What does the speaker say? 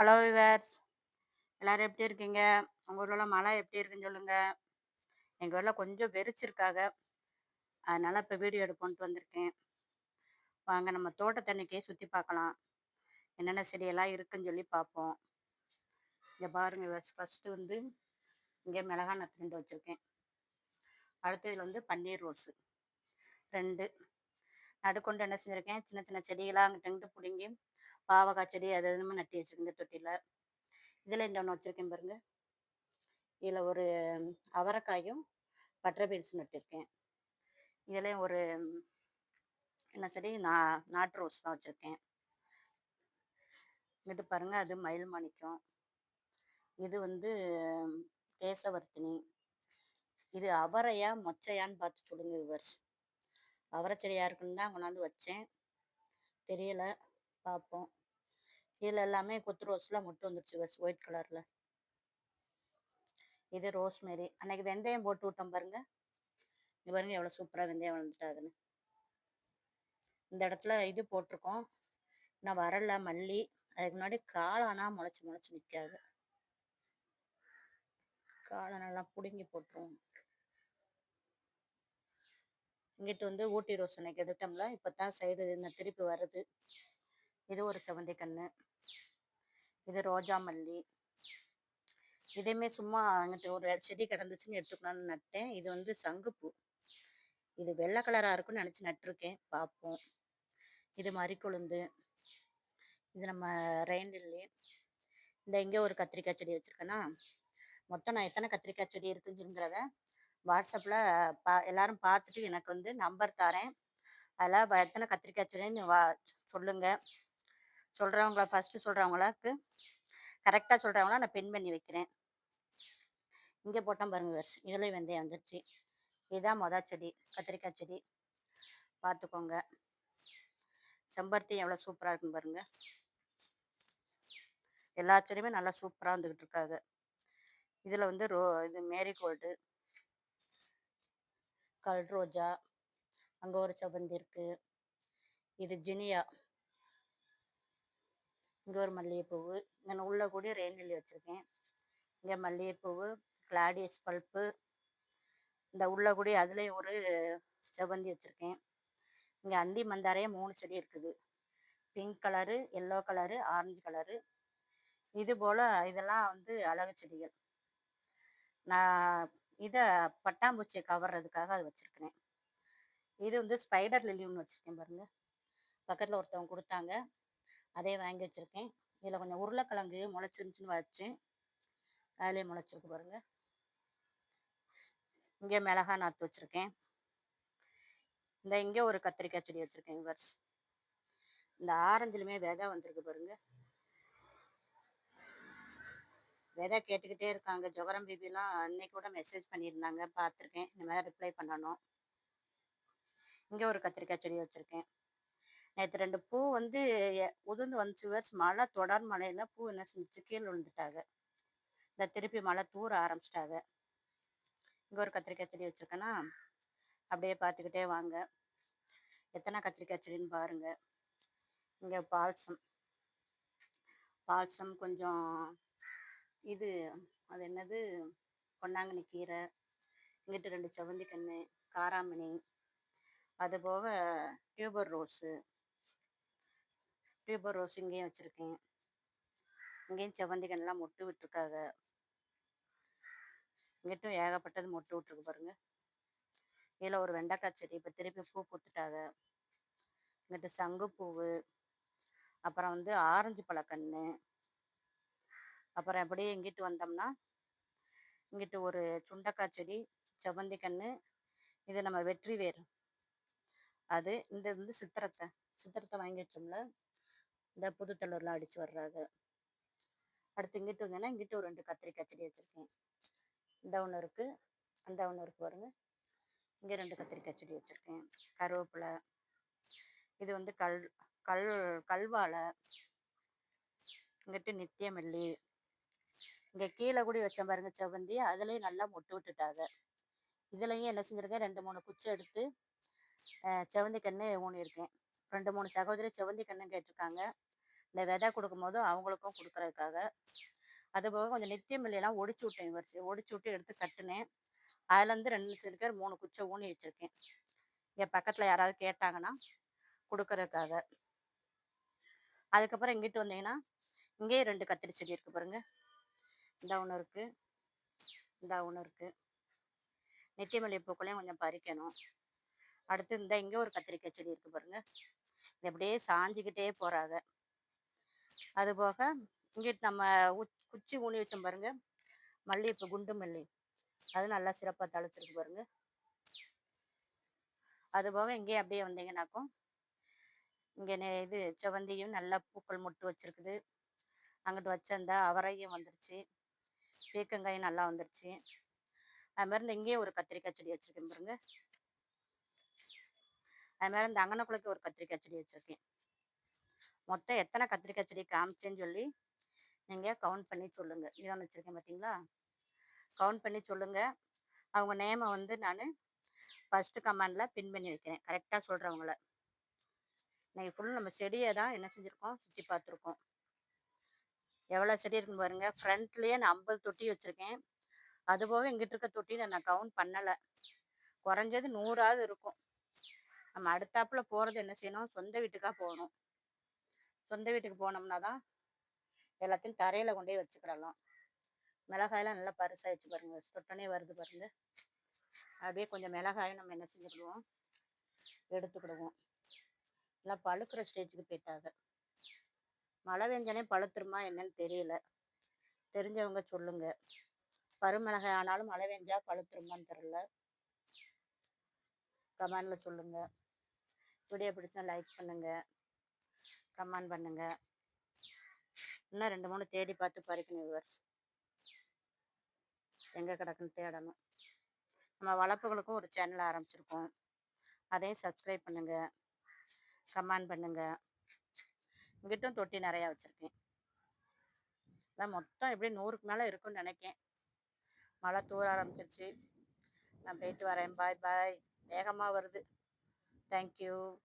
Hello viewers எல்லோரும் எப்படி இருக்கீங்க? உங்கள் ஊரில் மழை எப்படி இருக்குன்னு சொல்லுங்கள் எங்கள் ஊரில் கொஞ்சம் வெறிச்சிருக்காங்க அதனால் இப்போ வீடியோ எடுப்போன்ட்டு வந்திருக்கேன். வாங்க நம்ம தோட்டத்தண்ணிக்கே சுற்றி பார்க்கலாம். என்னென்ன செடியெல்லாம் இருக்குன்னு சொல்லி பார்ப்போம். இங்கே பாருங்கள் விவர்ஸ் ஃபஸ்ட்டு வந்து இங்கே மிளகா நத்து ரெண்டு வச்சுருக்கேன். அடுத்ததில் வந்து பன்னீர் ரோஸு ரெண்டு. நடுக்கொண்டு என்ன செஞ்சுருக்கேன்? சின்ன சின்ன செடிகளாக அங்கிட்டு பிடுங்கி பாவக்காய் செடி அது எதுவுமே நட்டி வச்சுருங்க தொட்டியில் இதில் இந்த ஒன்று வச்சுருக்கேன் பாருங்க. இதில் ஒரு அவரைக்காயும் பட்டரை பீன்ஸும் நட்டிருக்கேன் இதுலேயும் ஒரு என்ன செடி? நா நாட்டு ரோஸ் தான் வச்சுருக்கேன். இங்கிட்டு பாருங்கள் அது மயில் மாணிக்கம். இது வந்து கேசவர்த்தினி. இது அவரையா மொச்சையான்னு பார்த்து சொல்லுங்க விவர்ஸ் அவரை செடி யாருக்குன்னு தான் கொண்டாந்து வச்சேன். தெரியலை பார்ப்போம். இதில் எல்லாமே கொத்து ரோஸ்லாம் முட்டு வந்துருச்சு பஸ் ஒயிட் கலரில். இது ரோஸ்மேரி. அன்னைக்கு வெந்தயம் போட்டு விட்டோம் பாருங்க. இது பாருங்க எவ்வளோ சூப்பராக வெந்தயம் வளர்ந்துட்டாதுன்னு இந்த இடத்துல இது போட்டிருக்கோம். நான் வரல மல்லி. அதுக்கு முன்னாடி காளானா முளைச்சி முளைச்சி நிற்காது காளானெல்லாம் பிடுங்கி போட்டுருவோம். இங்கிட்டு வந்து ஊட்டி ரோஸ் அன்னைக்கு எடுத்தோம்ல இப்போ தான் சைடு இந்த திருப்பி வருது இது ஒரு செவந்தி கன்று இது ரோஜா மல்லி. இதையுமே சும்மா அங்கிட்டு ஒரு செடி கிடந்துச்சுன்னு எடுத்துக்கலாம்னு நட்டேன். இது வந்து சங்குப்பூ. இது வெள்ளை கலராக இருக்கும்னு நினச்சி நட்டிருக்கேன். பார்ப்போம். இது மறிக்கொழுந்து இது நம்ம ரெயின் லில்லி இந்த இங்கே ஒரு கத்திரிக்காய் செடி வச்சுருக்கேன்னா மொத்தம் நான் எத்தனை கத்திரிக்காய் செடி இருக்குங்கிறத வாட்ஸ்அப்பில் பா எல்லாரும் பார்த்துட்டு எனக்கு வந்து நம்பர் தரேன். அதில் எத்தனை கத்திரிக்காய் செடின்னு வா சொல்லுங்கள் சொல்கிறவங்கள ஃபஸ்ட்டு சொல்கிறவங்களுக்கு கரெக்டாக சொல்கிறவங்கள நான் பின் பண்ணி வைக்கிறேன். இங்கே போட்டோம் பாருங்க வர்ஸ் இதுலேயும் வெந்தயம் வந்துருச்சு. இதுதான் மொதல் செடி கத்திரிக்காய் செடி. பார்த்துக்கோங்க செம்பருத்தி எவ்வளோ சூப்பராக இருக்குன்னு பாருங்கள் எல்லா செடியுமே நல்லா சூப்பராக வந்துக்கிட்டு இருக்காங்க இதில் வந்து ரோ இது மேரிகோல்டு கல் ரோஜா அங்கே ஒரு செவந்தி இருக்குது இது ஜினியா. இங்கே ஒரு மல்லிகைப்பூவு இங்கே உள்ளே கூடிய ரெயின் லில்லி வச்சுருக்கேன். இங்கே மல்லிகைப்பூ கிளாடியஸ் பல்ப்பு இந்த உள்ள கூடிய அதுலேயும் ஒரு செவ்வந்தி வச்சுருக்கேன். இங்கே அந்தி மந்தாரையே மூணு செடி இருக்குது. Pink colour yellow colour orange colour. இது போல் இதெல்லாம் வந்து அழகு செடிகள். நான் இதை பட்டாம்பூச்சியை கவர்றதுக்காக அது வச்சுருக்கிறேன். இது வந்து ஸ்பைடர் லில்லின்னு வச்சுருக்கேன் பாருங்கள் பக்கத்தில் ஒருத்தவங்க கொடுத்தாங்க. அதே வாங்கி வச்சுருக்கேன். இதில் கொஞ்சம் உருளைக்கிழங்கு முளைச்சிருந்துச்சின்னு வச்சேன். அதிலே முளைச்சிருக்கு பாருங்கள் இங்கே மிளகா நாற்று வச்சுருக்கேன். இந்த இங்கே ஒரு கத்திரிக்காய் செடி வச்சுருக்கேன் இவர்ஸ் இந்த ஆரஞ்சிலுமே விதை வந்திருக்கு பாருங்க. விதை கேட்டுக்கிட்டே இருக்காங்க. ஜொகரம் பிபிலாம் அன்னைக்கு கூட மெசேஜ் பண்ணியிருந்தாங்க. பார்த்துருக்கேன். இந்த மாதிரி ரிப்ளை பண்ணணும். இங்கே ஒரு கத்திரிக்காய் செடி வச்சுருக்கேன். நேற்று ரெண்டு பூ வந்து உதிர்ந்து வந்துச்சு வேர்ஸ் மழை தொடர் மழையில பூ என்ன செஞ்சிச்சு? கீழே விழுந்துட்டாங்க. இந்த திருப்பி மழை தூர ஆரம்பிச்சிட்டாங்க. இங்கே ஒரு கத்திரிக்காய் செடி வச்சுருக்கேன்னா அப்படியே பார்த்துக்கிட்டே வாங்க. எத்தனை கத்திரிக்காய் செடின்னு பாருங்கள் இங்கே பால்சம். பால்சம் கொஞ்சம் இது அது என்னது? பொன்னாங்கண்ணி கீரை இங்கிட்டு ரெண்டு செவந்தி கன்று காராமணி. அது போக டியூபர் ரோஸு. டியூபர் ரோஸ் இங்கேயும் வச்சுருக்கேன். இங்கேயும் செவந்திகன்லாம் மொட்டு விட்டுருக்காங்க. இங்கிட்டும் ஏகப்பட்டது மொட்டு விட்டுருக்கு பாருங்க. இதில் ஒரு வெண்டைக்காய் செடி இப்போ திருப்பி பூ பூத்துட்டாங்க. இங்கிட்டு சங்குப்பூவு அப்புறம் வந்து ஆரஞ்சு பழக்கன்று அப்புறம் அப்படியே இங்கிட்டு வந்தோம்னா இங்கிட்டு ஒரு சுண்டக்காய் செடி செவ்வந்தி கன்று இது நம்ம வெற்றி வேர் அது இந்த வந்து சித்திரத்தை சித்திரத்தை வாங்கி வச்சோம்ல. இந்த புதுத்தலூர்லாம் அடித்து வர்றாங்க அடுத்து இங்கிட்டு வந்தோன்னா இங்கிட்டு ஒரு ரெண்டு கத்திரிக்காய் செடி வச்சுருக்கேன். இந்த ஒன்று இருக்குது அந்த ஒன்று இருக்குது பாருங்க. இங்கே ரெண்டு கத்திரிக்காய் செடி வச்சுருக்கேன். கருவேப்பிலை. இது வந்து கல் கல் கல்வாழை இங்கிட்டு நித்தியமல்லி இங்கே கீழே கூட வச்சேன் பாருங்க செவந்தி அதுலேயும் நல்லா மொட்டு விட்டுட்டாங்க. இதுலேயும் என்ன செஞ்சுருக்கேன்? ரெண்டு மூணு குச்சி எடுத்து செவந்தி கண்ணே ஊனியிருக்கேன். ரெண்டு மூணு சகோதரி செவந்தி கண்ணன் கேட்டிருக்காங்க. இந்த விதை கொடுக்கும்போது அவங்களுக்கும் கொடுக்குறதுக்காக. அதுபோக கொஞ்சம் நித்திய மல்லியெல்லாம் ஒடிச்சு விட்டேன் வரிசை ஒடிச்சு விட்டு எடுத்து கட்டினேன். அதுலேருந்து ரெண்டு சிறுக்கர் மூணு குச்சை ஊனி வச்சுருக்கேன். இங்கே பக்கத்தில் யாராவது கேட்டாங்கன்னா கொடுக்கறதுக்காக. அதுக்கப்புறம் இங்கிட்டு வந்தீங்கன்னா இங்கேயும் ரெண்டு கத்திரி செடி இருக்குது பாருங்கள் இந்த ஒன்று இருக்குது இந்த ஒன்று இருக்குது நித்தியமல்லி பூக்களையும் கொஞ்சம் பறிக்கணும். அடுத்து இந்த இங்கே ஒரு கத்திரிக்காய் செடி இருக்குது பாருங்கள் இது அப்படியே சாஞ்சிக்கிட்டே போகிறாங்க அதுபோக இங்கிட்டு நம்ம குச்சி ஊனி வச்சோம் பாருங்க. மல்லிகைப்பூ குண்டு மல்லி. அது நல்லா சிறப்பாக தழுத்துருக்கு பாருங்க. அது போக இங்கேயே அப்படியே வந்தீங்கன்னாக்கும் இங்கே இது செவந்தியும் நல்லா பூக்கள் முட்டு வச்சிருக்குது. அங்கிட்டு வச்சிருந்தா அவரையும் வந்துருச்சு. பீக்கங்காயும் நல்லா வந்துருச்சு. அது மாதிரி இந்த இங்கேயே ஒரு கத்திரிக்காய் செடி வச்சுருக்கேன் பாருங்க. அது மாதிரி இந்த அங்கனக்குளுக்கு ஒரு கத்திரிக்காய் செடி வச்சுருக்கேன். மொத்தம் எத்தனை கத்திரிக்காய் செடி காமிச்சேன்னு சொல்லி நீங்கள் கவுண்ட் பண்ணி சொல்லுங்கள் இதான் வச்சுருக்கேன் பார்த்தீங்களா கவுண்ட் பண்ணி சொல்லுங்கள் அவங்க நேமை வந்து நான் ஃபஸ்ட்டு கமாண்டில் பின் பண்ணி வைக்கிறேன். கரெக்டாக சொல்கிறவங்கள இன்றைக்கி ஃபுல் நம்ம செடியை தான் என்ன செஞ்சுருக்கோம்? சுற்றி பார்த்துருக்கோம். எவ்வளோ செடி இருக்குன்னு பாருங்கள் ஃப்ரண்ட்லேயே நான் ஐம்பது தொட்டி வச்சுருக்கேன். அதுபோக இங்கிட்டு இருக்க தொட்டி நான் கவுண்ட் பண்ணலை. குறைஞ்சது நூறாவது இருக்கும். நம்ம அடுத்தாப்புல போகிறது என்ன செய்யணும்? சொந்த வீட்டுக்காக போகணும். சொந்த வீட்டுக்கு போனோம்னா தான் எல்லாத்தையும் தரையில் கொண்டே வச்சுக்கிடலாம். மிளகாயெல்லாம் நல்லா பரிசாயிடுச்சு பாருங்க. தொட்டனே வருது பாருங்க. அப்படியே கொஞ்சம் மிளகாயும் நம்ம என்ன செஞ்சுக்கிடுவோம்? எடுத்துக்கிடுவோம். நல்லா பழுக்கிற ஸ்டேஜுக்கு போயிட்டாங்க. மழை வெஞ்சனே பழுத்துருமா என்னன்னு தெரியல. தெரிஞ்சவங்க சொல்லுங்க. பருமிளகாய் ஆனாலும் மழை வெஞ்சா பழுத்துருமான்னு தெரில கமெண்ட்ல சொல்லுங்க. வீடியோ பிடிச்சா லைக் பண்ணுங்கள் கமெண்ட் பண்ணுங்கள் இன்னும் ரெண்டு மூணு தேடி பார்த்து பறிக்கணும் விவர்ஸ் எங்கே கிடக்குன்னு தேடணும். நம்ம வளர்ப்புகளுக்கும் ஒரு சேனல் ஆரம்பிச்சிருக்கோம். அதையும் சப்ஸ்கிரைப் பண்ணுங்கள் கமெண்ட் பண்ணுங்கள் இங்கிட்டும் தொட்டி நிறையா வச்சுருக்கேன். அதான் மொத்தம் எப்படி நூறுக்கு மேலே இருக்குன்னு நினைக்கேன். மழை தூர ஆரம்பிச்சிருச்சு. நான் போயிட்டு வரேன். பாய் பாய் வேகமாக வருது. தேங்க்யூ